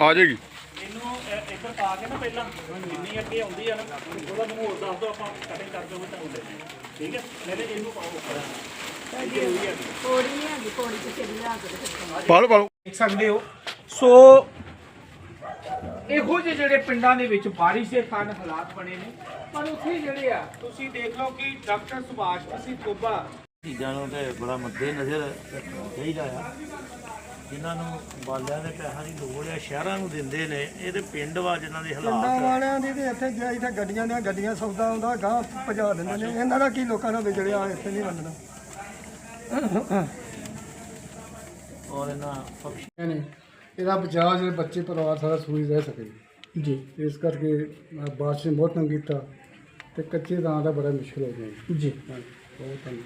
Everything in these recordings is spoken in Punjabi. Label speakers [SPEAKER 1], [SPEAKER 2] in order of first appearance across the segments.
[SPEAKER 1] ਆ ਜਾਏਗੀ।
[SPEAKER 2] ਇਹਨੂੰ ਇੱਧਰ ਪਾ ਕੇ ਨਾ ਪਹਿਲਾਂ ਜਿੰਨੀ ਅੱਗੇ ਆਉਂਦੀ ਆ ਨਾ ਉਹਦਾ ਮੈਨੂੰ ਹੋਰ ਦੱਸ ਦਿਓ ਆਪਾਂ ਕਟਿੰਗ ਕਰ ਦਿਓ ਮੈਂ ਤੁਹਾਨੂੰ ਦੇ ਦਿੰਦੇ ਹਾਂ। ਠੀਕ ਹੈ? ਪਹਿਲੇ ਇਹਨੂੰ ਪਾਓ ਉੱਪਰ। ਇਹ ਜ਼ਰੂਰੀ ਹੈ
[SPEAKER 3] ਪੌੜੀ ਨਹੀਂ ਹੈਗੀ ਪੌੜੀ ਤੇ ਚੱਲੀ ਲਾ ਕੇ ਰੱਖਣਾ
[SPEAKER 1] ਪਾ ਲਓ ਪਾ ਲਓ।
[SPEAKER 4] ਦੇਖ ਸਕਦੇ ਹੋ। ਸੋ ਇਹੋ ਜਿਹੇ ਜਿਹੜੇ ਪਿੰਡਾਂ ਦੇ ਵਿੱਚ ਬਾਰਿਸ਼ ਦੇ ਕਾਰਨ ਹਾਲਾਤ ਬਣੇ ਨੇ ਪਰ ਉੱਥੇ ਜਿਹੜੇ ਆ ਤੁਸੀਂ ਦੇਖ ਲਓ ਕਿ ਡਾਕਟਰ ਸੁਭਾਸ਼ ਸਿੰਘ ਟੋਬਾ
[SPEAKER 5] ਚੀਜ਼ਾਂ ਨੂੰ ਤੇ ਬੜਾ ਮੱਦੇ ਨਜ਼ਰ ਚਾਹੀਦਾ ਆ। ਜਿਨ੍ਹਾਂ ਨੂੰ ਬਾਲਿਆਂ ਦੇ ਪੈਸਿਆਂ ਦੀ ਲੋੜ ਆ ਸ਼ਹਿਰਾਂ ਨੂੰ ਦਿੰਦੇ ਨੇ ਇਹ ਤੇ ਪਿੰਡ ਵਾ ਜਿਨ੍ਹਾਂ ਦੇ
[SPEAKER 6] ਪਿੰਡਾਂ
[SPEAKER 5] ਹਾਲਾਤ
[SPEAKER 6] ਵਾਲਿਆਂ ਦੀ ਤੇ ਇੱਥੇ ਗਿਆ ਇੱਥੇ ਗੱਡੀਆਂ ਦੀਆਂ ਗੱਡੀਆਂ ਸੌਦਾ ਆਉਂਦਾ ਗਾਂ ਭਜਾ ਦਿੰਦੇ ਨੇ। ਇਹਨਾਂ ਦਾ ਕੀ ਲੋਕਾਂ ਦਾ ਵਿਗੜਿਆ ਇੱਥੇ ਨਹੀਂ ਬੰਦਣਾ
[SPEAKER 5] ਔਰ ਇਹਨਾਂ ਪਕਸ਼
[SPEAKER 6] ਨੇ ਇਹਦਾ ਬਚਾਅ ਜਿਹੜੇ ਬੱਚੇ ਪਰਿਵਾਰ ਸਾਰਾ ਸੂਈ ਰਹਿ ਸਕੇ। ਜੀ। ਇਸ ਕਰਕੇ ਅਹ, ਬਾਰਿਸ਼ ਨੇ ਬਹੁਤ ਤੰਗ ਕੀਤਾ ਤੇ ਕੱਚੇ ਦਾਂ ਦਾ ਬੜਾ ਮੁਸ਼ਕਲ ਹੋ ਗਿਆ। ਜੀ। ਬਹੁਤ ਤੰਗ।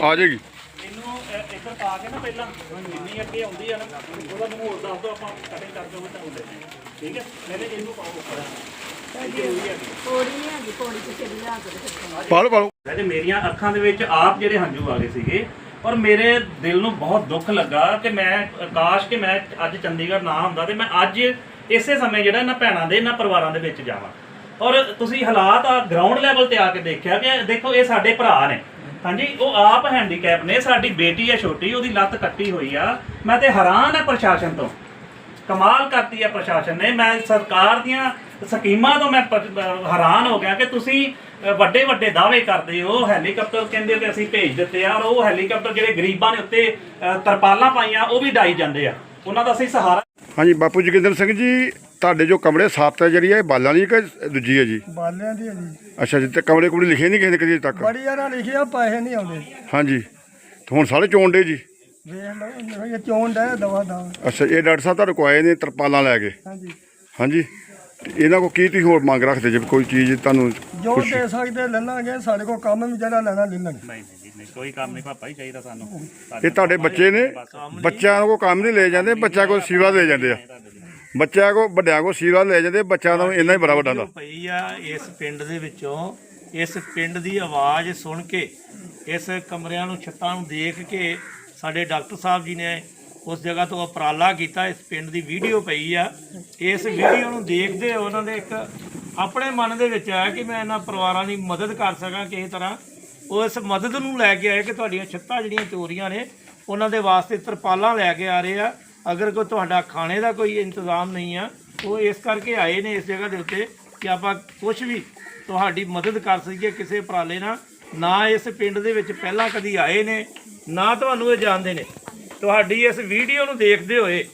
[SPEAKER 1] ਆ ਜਾਏਗੀ।
[SPEAKER 2] ਇਹਨੂੰ ਇੱਧਰ ਪਾ ਕੇ ਨਾ ਪਹਿਲਾਂ ਜਿੰਨੀ ਅੱਗੇ ਆਉਂਦੀ ਆ ਨਾ ਉਹਦਾ ਮੈਨੂੰ ਹੋਰ ਦੱਸ ਦਿਓ ਆਪਾਂ ਕਟਿੰਗ ਕਰ ਦਿਓ ਮੈਂ ਤੁਹਾਨੂੰ ਦੇ ਦਿੰਦੇ ਹਾਂ। ਠੀਕ ਹੈ? ਪਹਿਲੇ ਇਹਨੂੰ ਪਾਓ ਉੱਪਰ। ਇਹ ਜ਼ਰੂਰੀ ਹੈ
[SPEAKER 3] ਪੌੜੀ ਨਹੀਂ ਹੈਗੀ ਪੌੜੀ ਤੇ ਚੱਲੀ ਲਾ ਕੇ ਰੱਖਣਾ
[SPEAKER 1] ਪਾ ਲਓ ਪਾ ਲਓ
[SPEAKER 2] ਤੇ ਮੇਰੀਆਂ ਅੱਖਾਂ ਦੇ ਵਿੱਚ ਆਪ ਜਿਹੜੇ ਹੰਝੂ ਆ ਗਏ ਸੀਗੇ ਔਰ ਮੇਰੇ ਦਿਲ ਨੂੰ ਬਹੁਤ ਦੁੱਖ ਲੱਗਾ ਕਿ ਮੈਂ ਕਾਸ਼ ਕਿ ਮੈਂ ਅੱਜ ਚੰਡੀਗੜ੍ਹ ਨਾ ਹੁੰਦਾ ਤੇ ਮੈਂ ਅੱਜ ਇਸੇ ਸਮੇਂ ਜਿਹੜਾ ਇਹਨਾਂ ਭੈਣਾਂ ਦੇ ਇਹਨਾਂ ਪਰਿਵਾਰਾਂ ਦੇ ਵਿੱਚ ਜਾਵਾਂ। ਔਰ ਤੁਸੀਂ ਹਾਲਾਤ ਆ ਗਰਾਊਂਡ ਲੈਵਲ ਤੇ ਆ ਕੇ ਦੇਖਿਆ ਕਿ ਦੇਖੋ ਇਹ ਸਾਡੇ ਭਰਾ ਨੇ। ਹਾਂਜੀ, ਉਹ ਆਪ ਹੈਂਡੀਕੈਪ ਨੇ, ਸਾਡੀ ਬੇਟੀ ਹੈ ਛੋਟੀ, ਉਹਦੀ ਲੱਤ ਕੱਟੀ ਹੋਈ ਆ। ਮੈਂ ਤੇ ਹੈਰਾਨ ਆ ਪ੍ਰਸ਼ਾਸਨ ਤੋਂ। ਕਮਾਲ ਕਰਤੀ ਆ ਪ੍ਰਸ਼ਾਸਨ ਨੇ। ਮੈਂ ਸਰਕਾਰ ਦੀਆਂ ਸਕੀਮਾਂ ਤੋਂ ਮੈਂ ਹੈਰਾਨ ਹੋ ਗਿਆ ਕਿ ਤੁਸੀਂ ਵੱਡੇ ਵੱਡੇ ਦਾਅਵੇ ਕਰਦੇ ਹੋ। ਹੈਲੀਕਾਪਟਰ ਕਹਿੰਦੇ ਹੋ ਕਿ ਅਸੀਂ ਭੇਜ ਦਿੱਤੇ ਆ, ਔਰ ਉਹ ਹੈਲੀਕਾਪਟਰ ਜਿਹੜੇ ਗਰੀਬਾਂ ਦੇ ਉੱਤੇ ਤਰਪਾਲਾਂ ਪਾਈਆਂ, ਉਹ ਵੀ ਡਾਈ ਜਾਂਦੇ ਆ। ਉਹਨਾਂ ਦਾ ਅਸੀਂ ਸਹਾਰਾ
[SPEAKER 1] ਹਾਂਜੀ ਬਾਪੂ ਜੋਗਿੰਦਰ ਸਿੰਘ ਜੀ ਤੁਹਾਡੇ ਜੋ ਕਮਰੇ ਸਾਤ ਹੈ ਜਿਹੜੀ ਹੈ ਇਹ ਬਾਲਾਂ ਦੀ ਕਿ ਦੂਜੀ ਹੈ ਜੀ?
[SPEAKER 6] ਬਾਲਿਆਂ ਦੀ ਹੈ ਜੀ।
[SPEAKER 1] ਅੱਛਾ ਜੀ ਤੇ ਕਮਰੇ ਕੁਮਰੇ ਲਿਖੇ ਨਹੀਂ ਕਿਸੇ ਨੇ ਕਦੀ ਤੱਕ?
[SPEAKER 6] ਬੜੀ ਯਾਰਾਂ ਲਿਖਿਆ ਪੈਸੇ ਨਹੀਂ ਆਉਂਦੇ।
[SPEAKER 1] ਹਾਂਜੀ। ਤੇ ਹੁਣ ਸਾਰੇ ਚੋਣ ਡੇ ਜੀ?
[SPEAKER 6] ਵੇਖ ਲਓ ਇਹ ਚੋਣ ਦਾ ਦਵਾ ਦਾ
[SPEAKER 1] ਅੱਛਾ ਇਹ ਡਾਕਟਰ ਸਾਹਿਬ ਤੁਹਾਡੇ ਕੋਲ ਆਏ ਨੇ ਤਰਪਾਲਾਂ ਲੈ ਕੇ?
[SPEAKER 6] ਹਾਂਜੀ।
[SPEAKER 1] ਹਾਂਜੀ। ਤੇ ਇਹਨਾਂ ਕੋ ਕੀ ਤੁਸੀਂ ਹੋਰ ਮੰਗ ਰੱਖਦੇ ਜੇ ਕੋਈ ਚੀਜ਼ ਤੁਹਾਨੂੰ
[SPEAKER 6] ਜੋ ਦੇ ਸਕਦੇ ਲੈ ਲਾਂਗੇ ਸਾਡੇ ਕੋਲ ਕੰਮ ਵੀ ਜਿਹੜਾ ਲੈਣਾ ਲੈ ਲਾਂਗੇ
[SPEAKER 2] ਨਹੀਂ ਕੋਈ ਕੰਮ ਨਹੀਂ ਪਾਪਾ ਹੀ ਚਾਹੀਦਾ ਸਾਨੂੰ।
[SPEAKER 1] ਇਹ ਤੁਹਾਡੇ ਬੱਚੇ ਨੇ? ਬੱਚਿਆਂ ਕੋ ਕੰਮ ਨਹੀਂ ਲੈ ਜਾਂਦੇ ਬੱਚਿਆਂ ਕੋ ਸੀਵਾ ਲੈ ਜਾਂਦੇ ਆ। ਬੱਚਿਆਂ ਕੋ ਵੱਡਿਆਂ ਕੋ ਸੀਵਾ ਲੈ ਜਾਂਦੇ ਬੱਚਿਆਂ ਦਾ ਇੰਨਾ ਹੀ ਬੜਾ ਵੱਡਾ ਦਾ।
[SPEAKER 5] ਪਈ ਆ ਇਸ ਪਿੰਡ ਦੇ ਵਿੱਚੋਂ ਇਸ ਪਿੰਡ ਦੀ ਆਵਾਜ਼ ਸੁਣ ਕੇ ਇਸ ਕਮਰਿਆਂ ਨੂੰ ਛੱਤਾਂ ਨੂੰ ਦੇਖ ਕੇ ਸਾਡੇ ਡਾਕਟਰ ਸਾਹਿਬ ਜੀ ਨੇ ਉਸ ਜਗ੍ਹਾ ਤੋਂ ਉਪਰਾਲਾ ਕੀਤਾ ਇਸ ਪਿੰਡ ਦੀ ਵੀਡੀਓ ਪਈ ਆ। ਇਸ ਵੀਡੀਓ ਨੂੰ ਦੇਖਦੇ ਉਹਨਾਂ ਦੇ ਇੱਕ ਆਪਣੇ ਮਨ ਦੇ ਵਿੱਚ ਆਇਆ ਕਿ ਮੈਂ ਇਹਨਾਂ ਪਰਿਵਾਰਾਂ ਦੀ ਮਦਦ ਕਰ ਸਕਾਂ ਕਿਸੇ ਤਰ੍ਹਾਂ। ਉਸ ਮਦਦ ਨੂੰ ਲੈ ਕੇ ਆਏ ਕਿ ਤੁਹਾਡੀਆਂ ਛੱਤਾਂ ਜਿਹੜੀਆਂ ਚੋਰੀਆਂ ਨੇ, ਉਹਨਾਂ ਦੇ ਵਾਸਤੇ ਤਰਪਾਲਾਂ ਲੈ ਕੇ ਆ ਰਹੇ ਆ। ਅਗਰ ਕੋਈ ਤੁਹਾਡਾ ਖਾਣੇ ਦਾ ਕੋਈ ਇੰਤਜ਼ਾਮ ਨਹੀਂ ਆ, ਉਹ ਇਸ ਕਰਕੇ ਆਏ ਨੇ ਇਸ ਜਗ੍ਹਾ ਦੇ ਉੱਤੇ ਕਿ ਆਪਾਂ ਕੁਝ ਵੀ ਤੁਹਾਡੀ ਮਦਦ ਕਰ ਸਕੀਏ ਕਿਸੇ ਉਪਰਾਲੇ ਨਾਲ। ਨਾ ਇਸ ਪਿੰਡ ਦੇ ਵਿੱਚ ਪਹਿਲਾਂ ਕਦੀ ਆਏ ਨੇ, ਨਾ ਤੁਹਾਨੂੰ ਇਹ ਜਾਣਦੇ ਨੇ। ਤੁਹਾਡੀ ਇਸ ਵੀਡੀਓ ਨੂੰ ਦੇਖਦੇ ਹੋਏ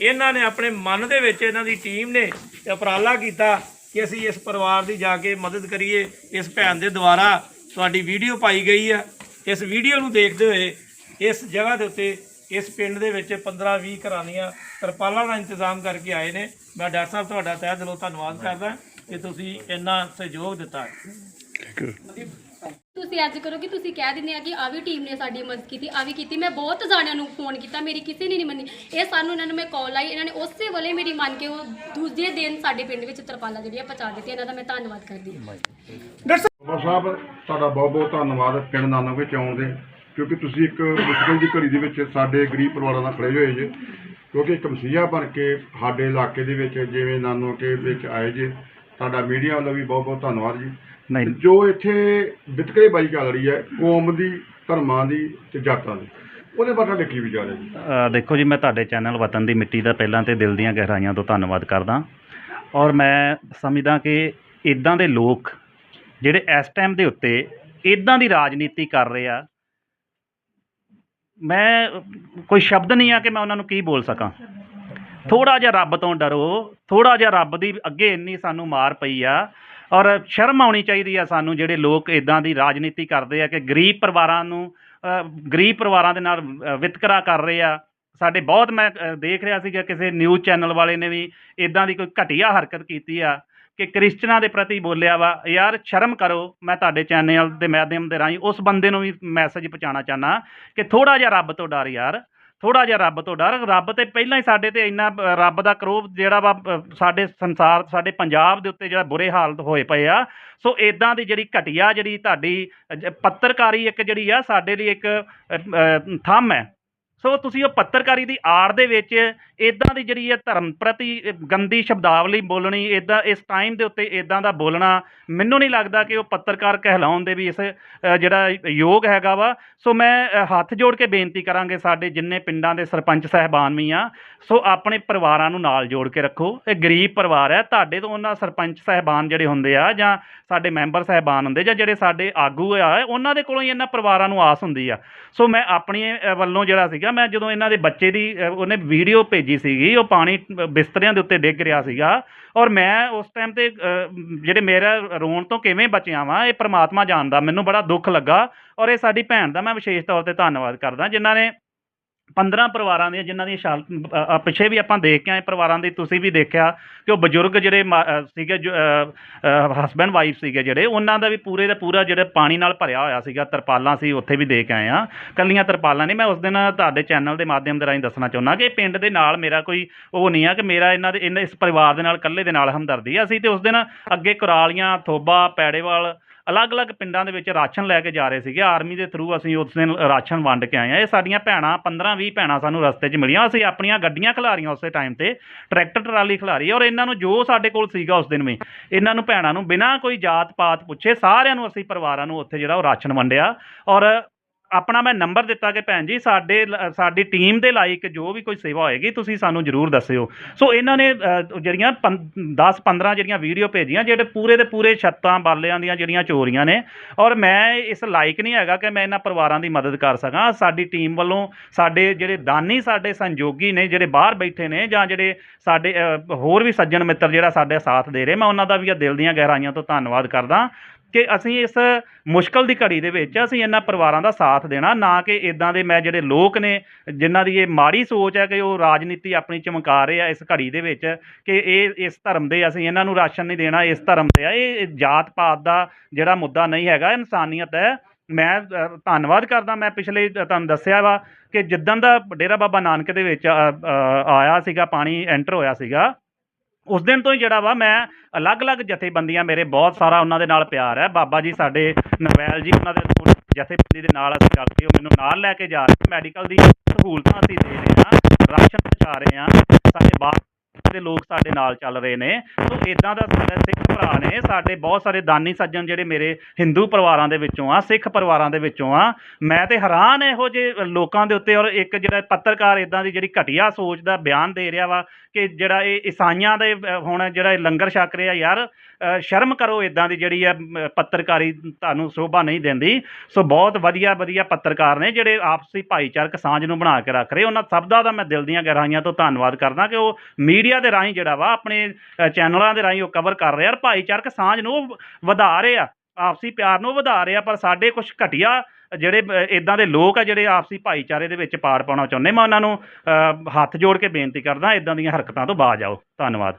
[SPEAKER 5] ਇਹਨਾਂ ਨੇ ਆਪਣੇ ਮਨ ਦੇ ਵਿੱਚ ਇਹਨਾਂ ਦੀ ਟੀਮ ਨੇ ਉਪਰਾਲਾ ਕੀਤਾ ਕਿ ਅਸੀਂ ਇਸ ਪਰਿਵਾਰ ਦੀ ਜਾ ਕੇ ਮਦਦ ਕਰੀਏ, ਇਸ ਭੈਣ ਦੇ ਦੁਆਰਾ। ਤੁਹਾਡੀ ਵੀਡੀਓ ਪਾਈ ਗਈ ਆ। ਇਸ ਵੀਡੀਓ ਨੂੰ ਦੇਖਦੇ ਹੋਏ ਇਸ ਜਗ੍ਹਾ ਦੇ ਉੱਤੇ ਇਸ ਪਿੰਡ ਦੇ ਵਿੱਚ 15 20 ਘਰਾਂ ਦੀਆਂ ਤਰਪਾਲਾਂ ਦਾ ਇੰਤਜ਼ਾਮ ਕਰਕੇ ਆਏ ਨੇ। ਮੈਂ ਡਾਕਟਰ ਸਾਹਿਬ ਤੁਹਾਡਾ ਤਹਿ ਦਿਲੋਂ ਧੰਨਵਾਦ ਕਰਦਾ ਕਿ ਤੁਸੀਂ ਇੰਨਾ ਸਹਿਯੋਗ ਦਿੱਤਾ।
[SPEAKER 7] ਤੁਸੀਂ ਅੱਜ ਕਰੋ ਕਿ ਤੁਸੀਂ ਕਹਿ ਦਿੰਦੇ ਆ ਕਿ ਆ ਵੀ ਟੀਮ ਨੇ ਸਾਡੀ ਮਦਦ ਕੀਤੀ ਆ ਵੀ ਕੀਤੀ। ਮੈਂ ਬਹੁਤ ਜਾਣਿਆਂ ਨੂੰ ਫੋਨ ਕੀਤਾ ਮੇਰੀ ਕਿਸੇ ਨੇ ਨਹੀਂ ਮੰਨੀ। ਇਹ ਸਾਨੂੰ ਇਹਨਾਂ ਨੂੰ ਮੈਂ ਕਾਲ ਆਈ ਇਹਨਾਂ ਨੇ ਉਸੇ ਵੇਲੇ ਮੇਰੀ ਮੰਨ ਕੇ ਉਹ ਦੂਜੇ ਦਿਨ ਸਾਡੇ ਪਿੰਡ ਵਿੱਚ ਤਰਪਾਲਾਂ ਜਿਹੜੀਆਂ ਪਹੁੰਚਾ ਦਿੱਤੀਆਂ ਇਹਨਾਂ ਦਾ ਮੈਂ ਧੰਨਵਾਦ ਕਰਦੀ ਹਾਂ।
[SPEAKER 1] ਬਾਬਾ ਸਾਹਿਬ ਤੁਹਾਡਾ ਬਹੁਤ ਬਹੁਤ ਧੰਨਵਾਦ ਪਿੰਡ ਨਾਨੋਕੇ ਚ ਆਉਣ ਦੇ ਕਿਉਂਕਿ ਤੁਸੀਂ ਇੱਕ ਮੁਸ਼ਕਲ ਦੀ ਘੜੀ ਦੇ ਵਿੱਚ ਸਾਡੇ ਗਰੀਬ ਪਰਿਵਾਰਾਂ ਨਾਲ ਖੜੇ ਹੋਏ ਜੇ ਕਿਉਂਕਿ ਇੱਕ ਮਸੀਹਾ ਬਣ ਕੇ ਸਾਡੇ ਇਲਾਕੇ ਦੇ ਵਿੱਚ ਜਿਵੇਂ ਨਾਨੋਕੇ ਵਿੱਚ ਆਏ ਜੇ ਤੁਹਾਡਾ ਮੀਡੀਆ ਵੱਲੋਂ ਵੀ ਬਹੁਤ ਬਹੁਤ ਧੰਨਵਾਦ ਜੀ।
[SPEAKER 2] ਨਹੀਂ।
[SPEAKER 1] ਜੋ ਇੱਥੇ ਵਿਤਕਰੇਬਾਜ਼ੀ ਚੱਲ ਰਹੀ ਹੈ ਕੌਮ ਦੀ ਧਰਮਾਂ ਦੀ ਤੇ ਜਾਤਾਂ ਦੀ ਉਹਦੇ ਬਾਰੇ ਤੁਹਾਡੇ ਕੀ ਵਿਚਾਰ ਹੈ ਜੀ?
[SPEAKER 2] ਦੇਖੋ ਜੀ ਮੈਂ ਤੁਹਾਡੇ ਚੈਨਲ ਵਤਨ ਦੀ ਮਿੱਟੀ ਦਾ ਪਹਿਲਾਂ ਤੇ ਦਿਲ ਦੀਆਂ ਗਹਿਰਾਈਆਂ ਤੋਂ ਧੰਨਵਾਦ ਕਰਦਾ। ਔਰ ਮੈਂ ਸਮਝਦਾ ਕਿ ਇਦਾਂ ਦੇ ਲੋਕ ਜਿਹੜੇ ਇਸ ਟਾਈਮ ਦੇ ਉੱਤੇ ਇਦਾਂ ਦੀ ਰਾਜਨੀਤੀ ਕਰ ਰਹੇ ਆ, ਮੈਂ ਕੋਈ ਸ਼ਬਦ ਨਹੀਂ ਆ ਕਿ ਮੈਂ ਉਹਨਾਂ ਨੂੰ ਕੀ ਬੋਲ ਸਕਾਂ। ਥੋੜਾ ਜਿਹਾ ਰੱਬ ਤੋਂ ਡਰੋ ਥੋੜਾ ਜਿਹਾ ਰੱਬ ਦੀ ਅੱਗੇ ਇੰਨੀ ਸਾਨੂੰ ਮਾਰ ਪਈ ਆ, ਔਰ ਸ਼ਰਮ ਆਉਣੀ ਚਾਹੀਦੀ ਆ ਸਾਨੂੰ ਜਿਹੜੇ ਲੋਕ ਇਦਾਂ ਦੀ ਰਾਜਨੀਤੀ ਕਰਦੇ ਆ ਕਿ ਗਰੀਬ ਪਰਿਵਾਰਾਂ ਨੂੰ ਗਰੀਬ ਪਰਿਵਾਰਾਂ ਦੇ ਨਾਲ ਵਿਤਕਰਾ ਕਰ ਰਹੇ ਆ। ਸਾਡੇ ਬਹੁਤ ਮੈਂ ਦੇਖ ਰਿਹਾ ਸੀਗਾ ਕਿਸੇ ਨਿਊਜ਼ ਚੈਨਲ ਵਾਲੇ ਨੇ ਵੀ ਇਦਾਂ ਦੀ ਕੋਈ ਘਟੀਆ ਹਰਕਤ ਕੀਤੀ ਆ। ਕਿ ਕ੍ਰਿਸਚਨਾਂ ਦੇ ਪ੍ਰਤੀ ਬੋਲਿਆ ਵਾ, ਯਾਰ ਸ਼ਰਮ ਕਰੋ, ਮੈਂ ਤੁਹਾਡੇ ਚੈਨਲ ਦੇ ਮਾਧਿਅਮ ਦੇ ਰਾਹੀਂ ਉਸ ਬੰਦੇ ਨੂੰ ਵੀ ਮੈਸੇਜ ਪਹੁੰਚਾਉਣਾ ਚਾਹਨਾ ਕਿ ਥੋੜਾ ਜਿਹਾ ਰੱਬ ਤੋਂ ਡਰ ਯਾਰ ਥੋੜਾ ਜਿਹਾ ਰੱਬ ਤੋਂ ਡਰ, ਰੱਬ ਤੇ ਪਹਿਲਾਂ ਹੀ ਸਾਡੇ ਤੇ ਇੰਨਾ ਰੱਬ ਦਾ ਕਰੋਧ ਜਿਹੜਾ ਵਾ ਸਾਡੇ ਸੰਸਾਰ, ਸਾਡੇ ਪੰਜਾਬ ਦੇ ਉੱਤੇ ਜਿਹੜਾ ਬੁਰੇ ਹਾਲਤ ਹੋਏ ਪਏ ਆ, ਸੋ ਇਦਾਂ ਦੀ ਜਿਹੜੀ ਘਟੀਆ ਜਿਹੜੀ ਤੁਹਾਡੀ ਪੱਤਰਕਾਰੀ ਇੱਕ ਜਿਹੜੀ ਆ, ਸਾਡੇ ਲਈ ਇੱਕ ਥੰਮ ਹੈ। ਸੋ ਤੁਸੀਂ ਉਹ ਪੱਤਰਕਾਰੀ ਦੀ ਆੜ ਦੇ ਵਿੱਚ ਇਦਾਂ ਦੀ ਜਿਹੜੀ ਹੈ ਧਰਮ ਪ੍ਰਤੀ ਗੰਦੀ ਸ਼ਬਦਾਵਲੀ ਬੋਲਣੀ ਇਦਾਂ ਇਸ ਟਾਈਮ ਦੇ ਉੱਤੇ ਇਦਾਂ ਦਾ ਬੋਲਣਾ, ਮੈਨੂੰ ਨਹੀਂ ਲੱਗਦਾ ਕਿ ਉਹ ਪੱਤਰਕਾਰ ਕਹਿਲਾਉਣ ਦੇ ਵੀ ਇਸ ਜਿਹੜਾ ਯੋਗ ਹੈਗਾ ਵਾ। ਸੋ ਮੈਂ ਹੱਥ ਜੋੜ ਕੇ ਬੇਨਤੀ ਕਰਾਂਗੇ ਸਾਡੇ ਜਿੰਨੇ ਪਿੰਡਾਂ ਦੇ ਸਰਪੰਚ ਸਾਹਿਬਾਨ ਵੀ ਆ, ਸੋ ਆਪਣੇ ਪਰਿਵਾਰਾਂ ਨੂੰ ਨਾਲ ਜੋੜ ਕੇ ਰੱਖੋ। ਇਹ ਗਰੀਬ ਪਰਿਵਾਰ ਹੈ, ਤੁਹਾਡੇ ਤੋਂ ਉਹਨਾਂ ਸਰਪੰਚ ਸਾਹਿਬਾਨ ਜਿਹੜੇ ਹੁੰਦੇ ਆ ਜਾਂ ਸਾਡੇ ਮੈਂਬਰ ਸਾਹਿਬਾਨ ਹੁੰਦੇ ਜਾਂ ਜਿਹੜੇ ਸਾਡੇ ਆਗੂ ਆ, ਉਹਨਾਂ ਦੇ ਕੋਲੋਂ ਹੀ ਇਹਨਾਂ ਪਰਿਵਾਰਾਂ ਨੂੰ ਆਸ ਹੁੰਦੀ ਆ। ਸੋ ਮੈਂ ਆਪਣੀ ਵੱਲੋਂ ਜਿਹੜਾ ਸੀਗਾ ਮੈਂ ਜਦੋਂ ਇਹਨਾਂ ਦੇ ਬੱਚੇ ਦੀ ਉਹਨੇ ਵੀਡੀਓ ਭੇਜੀ ਸੀਗੀ ਉਹ ਪਾਣੀ ਅ, ਬਿਸਤਰਿਆਂ ਦੇ ਉੱਤੇ ਡਿੱਗ ਰਿਹਾ ਸੀਗਾ ਔਰ ਮੈਂ ਉਸ ਟਾਈਮ ਤੇ ਜਿਹੜੇ ਮੇਰਾ ਰੋਣ ਤੋਂ ਕਿਵੇਂ ਬਚਿਆ ਵਾਂ ਇਹ ਪ੍ਰਮਾਤਮਾ ਜਾਣਦਾ ਮੈਨੂੰ ਬੜਾ ਦੁੱਖ ਲੱਗਾ ਔਰ ਇਹ ਸਾਡੀ ਭੈਣ ਦਾ ਮੈਂ ਵਿਸ਼ੇਸ਼ ਤੌਰ ਤੇ ਧੰਨਵਾਦ ਕਰਦਾ ਜਿਨ੍ਹਾਂ ਨੇ 15 ਪਰਿਵਾਰਾਂ ਦੀਆਂ ਜਿਨ੍ਹਾਂ ਦੀਆਂ ਸ਼ਾਲ ਪਿੱਛੇ ਵੀ ਆਪਾਂ ਦੇਖ ਕੇ ਆਏ ਪਰਿਵਾਰਾਂ ਦੀ ਤੁਸੀਂ ਵੀ ਦੇਖਿਆ ਕਿ ਉਹ ਬਜ਼ੁਰਗ ਜਿਹੜੇ ਮਾ- ਅ, ਸੀਗੇ ਹਸਬੈਂਡ ਵਾਈਫ ਸੀਗੇ ਜਿਹੜੇ ਉਹਨਾਂ ਦਾ ਵੀ ਪੂਰੇ ਦਾ ਪੂਰਾ ਜਿਹੜਾ ਪਾਣੀ ਨਾਲ ਭਰਿਆ ਹੋਇਆ ਸੀਗਾ ਤਰਪਾਲਾਂ ਸੀ ਉੱਥੇ ਵੀ ਦੇ ਕੇ ਆਏ ਆ ਕੱਲੀਆਂ ਤਰਪਾਲਾਂ ਨਹੀਂ ਮੈਂ ਉਸ ਦਿਨ ਤੁਹਾਡੇ ਚੈਨਲ ਦੇ ਮਾਧਿਅਮ ਦੇ ਰਾਹੀਂ ਦੱਸਣਾ ਚਾਹੁੰਦਾ ਕਿ ਪਿੰਡ ਦੇ ਨਾਲ ਮੇਰਾ ਕੋਈ ਉਹ ਨਹੀਂ ਆ ਕਿ ਮੇਰਾ ਇਹਨਾਂ ਦੇ ਇਹਨਾਂ ਇਸ ਪਰਿਵਾਰ ਦੇ ਨਾਲ ਇਕੱਲੇ ਦੇ ਨਾਲ ਹਮਦਰਦੀ ਆ। ਅਸੀਂ ਤੇ ਉਸ ਦਿਨ ਅੱਗੇ ਕੁਰਾਲੀਆਂ ਥੋਬਾ ਪੈੜੇਵਾਲ ਅਲੱਗ-ਅਲੱਗ ਪਿੰਡਾਂ ਦੇ ਵਿੱਚ ਰਾਸ਼ਨ ਲੈ ਕੇ ਜਾ ਰਹੇ ਸੀਗੇ। ਆਰਮੀ ਦੇ ਥਰੂ ਅਸੀਂ ਉਸ ਦਿਨ ਰਾਸ਼ਨ ਵੰਡ ਕੇ ਆਏ ਆ ਇਹ ਸਾਡੀਆਂ ਭੈਣਾਂ 15-20 ਭੈਣਾਂ ਸਾਨੂੰ ਰਸਤੇ 'ਚ ਮਿਲੀਆਂ। ਅਸੀਂ ਆਪਣੀਆਂ ਗੱਡੀਆਂ ਖਿਲਾਰੀਆਂ ਉਸੇ ਟਾਈਮ ਤੇ। ਟਰੈਕਟਰ ਟਰਾਲੀ ਖਿਲਾਰੀ ਔਰ ਇਹਨਾਂ ਨੂੰ ਜੋ ਸਾਡੇ ਕੋਲ ਸੀਗਾ ਉਸ ਦਿਨ ਵੀ, ਇਹਨਾਂ ਨੂੰ ਭੈਣਾਂ ਨੂੰ ਬਿਨਾਂ ਕੋਈ ਜਾਤ ਪਾਤ ਪੁੱਛੇ ਸਾਰਿਆਂ ਨੂੰ, ਅਸੀਂ ਪਰਿਵਾਰਾਂ ਨੂੰ ਉੱਥੇ ਜਿਹੜਾ ਉਹ ਰਾਸ਼ਨ ਵੰਡਿਆ। ਔਰ ਆਪਣਾ ਮੈਂ ਨੰਬਰ ਦਿੱਤਾ ਕਿ ਭੈਣ ਜੀ ਸਾਡੇ ਲ- ਸਾਡੀ ਟੀਮ ਦੇ ਲਾਇਕ ਜੋ ਵੀ ਕੋਈ ਸੇਵਾ ਹੋਏਗੀ ਤੁਸੀਂ ਸਾਨੂੰ ਜਰੂਰ ਦੱਸਿਓ। ਸੋ ਇਹਨਾਂ ਨੇ ਅ, ਜਿਹੜੀਆਂ 10 15 ਜਿਹੜੀਆਂ ਵੀਡੀਓ ਭੇਜੀਆਂ ਜਿਹੜੇ ਪੂਰੇ ਦੇ ਪੂਰੇ ਛੱਤਾਂ ਬਾਲਿਆਂ ਦੀਆਂ ਜਿਹੜੀਆਂ ਚੋਰੀਆਂ ਨੇ ਔਰ ਮੈਂ ਇਸ ਲਾਇਕ ਨਹੀਂ ਹੈਗਾ ਕਿ ਮੈਂ ਇਹਨਾਂ ਪਰਿਵਾਰਾਂ ਦੀ ਮਦਦ ਕਰ ਸਕਾਂ। ਸਾਡੀ ਟੀਮ ਵੱਲੋਂ ਸਾਡੇ ਜਿਹੜੇ ਦਾਨੀ ਸਾਡੇ ਸੰਯੋਗੀ ਨੇ ਜਿਹੜੇ ਬਾਹਰ ਬੈਠੇ ਨੇ ਜਾਂ ਜਿਹੜੇ ਸਾਡੇ ਹੋਰ ਵੀ ਸੱਜਣ ਮਿੱਤਰ ਜਿਹੜਾ ਸਾਡੇ ਸਾਥ ਦੇ ਰਹੇ ਮੈਂ ਉਹਨਾਂ ਦਾ ਵੀ ਦਿਲ ਦੀਆਂ ਗਹਿਰਾਈਆਂ ਤੋਂ ਧੰਨਵਾਦ ਕਰਦਾ। ਕਿ ਅਸੀਂ ਇਸ ਮੁਸ਼ਕਲ ਦੀ ਘੜੀ ਦੇ ਵਿੱਚ ਅਸੀਂ ਇਹਨਾਂ ਪਰਿਵਾਰਾਂ ਦਾ ਸਾਥ ਦੇਣਾ, ਨਾ ਕਿ ਇਦਾਂ ਦੇ ਮੈਂ ਜਿਹੜੇ ਲੋਕ ਨੇ, ਜਿਨ੍ਹਾਂ ਦੀ ਇਹ ਮਾੜੀ ਸੋਚ ਹੈ ਕਿ ਉਹ ਰਾਜਨੀਤੀ ਆਪਣੀ ਚਮਕਾ ਰਹੇ ਆ ਇਸ ਘੜੀ ਦੇ ਵਿੱਚ ਕਿ ਇਹ ਇਸ ਧਰਮ ਦੇ ਅਸੀਂ ਇਹਨਾਂ ਨੂੰ ਰਾਸ਼ਨ ਨਹੀਂ ਦੇਣਾ, ਇਸ ਧਰਮ ਦੇ ਆ। ਇਹ ਜਾਤ ਪਾਤ ਦਾ ਜਿਹੜਾ ਮੁੱਦਾ ਨਹੀਂ ਹੈਗਾ, ਇਨਸਾਨੀਅਤ ਹੈ। ਮੈਂ ਧੰਨਵਾਦ ਕਰਦਾ, ਮੈਂ ਪਿਛਲੇ ਤੁਹਾਨੂੰ ਦੱਸਿਆ ਵਾ ਕਿ ਜਿੱਦਣ ਦਾ ਡੇਰਾ ਬਾਬਾ ਨਾਨਕ ਦੇ ਵਿੱਚ ਆਇਆ ਸੀਗਾ, ਪਾਣੀ ਐਂਟਰ ਹੋਇਆ ਸੀਗਾ ਉਸ ਦਿਨ ਤੋਂ ਹੀ ਜਿਹੜਾ ਵਾ ਮੈਂ ਅਲੱਗ-ਅਲੱਗ ਜਥੇਬੰਦੀਆਂ ਮੇਰੇ ਬਹੁਤ ਸਾਰਾ ਉਹਨਾਂ ਦੇ ਨਾਲ ਪਿਆਰ ਹੈ। ਬਾਬਾ ਜੀ ਸਾਡੇ ਨਵੈਲ ਜੀ ਉਹਨਾਂ ਦੇ ਜਥੇਬੰਦੀ ਦੇ ਨਾਲ ਅਸੀਂ ਚੱਲ ਕੇ ਉਹ ਮੈਨੂੰ ਨਾਲ ਲੈ ਕੇ ਜਾ ਰਹੇ ਮੈਡੀਕਲ ਦੀ ਸਹੂਲਤਾਂ ਅਸੀਂ ਦੇ ਰਹੇ ਹਾਂ ਰਾਸ਼ਨ ਪਹੁੰਚਾ ਰਹੇ ਹਾਂ ਸਾਡੇ ਬਾਹਰ ਦੇ ਲੋਕ ਸਾਡੇ ਨਾਲ ਚੱਲ ਰਹੇ ਨੇ। ਸੋ ਇਦਾਂ ਦਾ ਸਾਡੇ ਸਿੱਖ ਭਰਾ ਨੇ, ਸਾਡੇ ਬਹੁਤ ਸਾਰੇ ਦਾਨੀ ਸੱਜਣ ਜਿਹੜੇ ਮੇਰੇ ਹਿੰਦੂ ਪਰਿਵਾਰਾਂ ਦੇ ਵਿੱਚੋਂ ਆ, ਸਿੱਖ ਪਰਿਵਾਰਾਂ ਦੇ ਵਿੱਚੋਂ ਆ, ਮੈਂ ਤੇ ਹੈਰਾਨ ਇਹੋ ਜਿਹੇ ਲੋਕਾਂ ਦੇ ਉੱਤੇ ਔਰ ਇੱਕ ਜਿਹੜਾ ਪੱਤਰਕਾਰ ਇਦਾਂ ਦੀ ਜਿਹੜੀ ਘਟੀਆ ਸੋਚ ਦਾ ਬਿਆਨ ਦੇ ਰਿਹਾ ਵਾ ਕਿ ਜਿਹੜਾ ਇਹ ਈਸਾਈਆਂ ਦੇ ਹੁਣ ਜਿਹੜਾ ਇਹ ਲੰਗਰ ਛਕ ਰਿਹਾ ਯਾਰ ਸ਼ਰਮ ਕਰੋ ਇਦਾਂ ਦੀ ਜਿਹੜੀ ਹੈ ਪੱਤਰਕਾਰੀ ਤੁਹਾਨੂੰ ਸ਼ੋਭਾ ਨਹੀਂ ਦਿੰਦੀ। ਸੋ ਬਹੁਤ ਵਧੀਆ ਵਧੀਆ ਪੱਤਰਕਾਰ ਨੇ ਜਿਹੜੇ ਆਪਸੀ ਭਾਈਚਾਰਕ ਸਾਂਝ ਨੂੰ ਬਣਾ ਕੇ ਰੱਖ ਰਹੇ। ਉਹਨਾਂ ਸਭ ਦਾ ਮੈਂ ਦਿਲ ਦੀਆਂ ਗਹਿਰਾਈਆਂ ਤੋਂ ਧੰਨਵਾਦ ਕਰਦਾ ਕਿ ਉਹ ਮੀਡੀਆ ਦੇ ਰਾਹੀਂ ਜਿਹੜਾ ਵਾ, ਆਪਣੇ ਚੈਨਲਾਂ ਦੇ ਰਾਹੀਂ ਉਹ ਕਵਰ ਕਰ ਰਹੇ ਆ ਔਰ ਭਾਈਚਾਰਕ ਸਾਂਝ ਨੂੰ ਵਧਾ ਰਹੇ ਆ। ਆਪਸੀ ਪਿਆਰ ਨੂੰ ਵਧਾ ਰਹੇ ਆ, ਪਰ ਸਾਡੇ ਕੁਝ ਘਟੀਆ, ਜਿਹੜੇ ਇਦਾਂ ਦੇ ਲੋਕ ਆ ਜਿਹੜੇ ਆਪਸੀ ਭਾਈਚਾਰੇ ਦੇ ਵਿੱਚ ਪਾੜ ਪਾਉਣਾ ਚਾਹੁੰਦੇ, ਮੈਂ ਉਹਨਾਂ ਨੂੰ ਹੱਥ ਜੋੜ ਕੇ ਬੇਨਤੀ ਕਰਦਾ ਇਦਾਂ ਦੀਆਂ ਹਰਕਤਾਂ ਤੋਂ ਬਾਜ ਆਓ।
[SPEAKER 1] ਧੰਨਵਾਦ।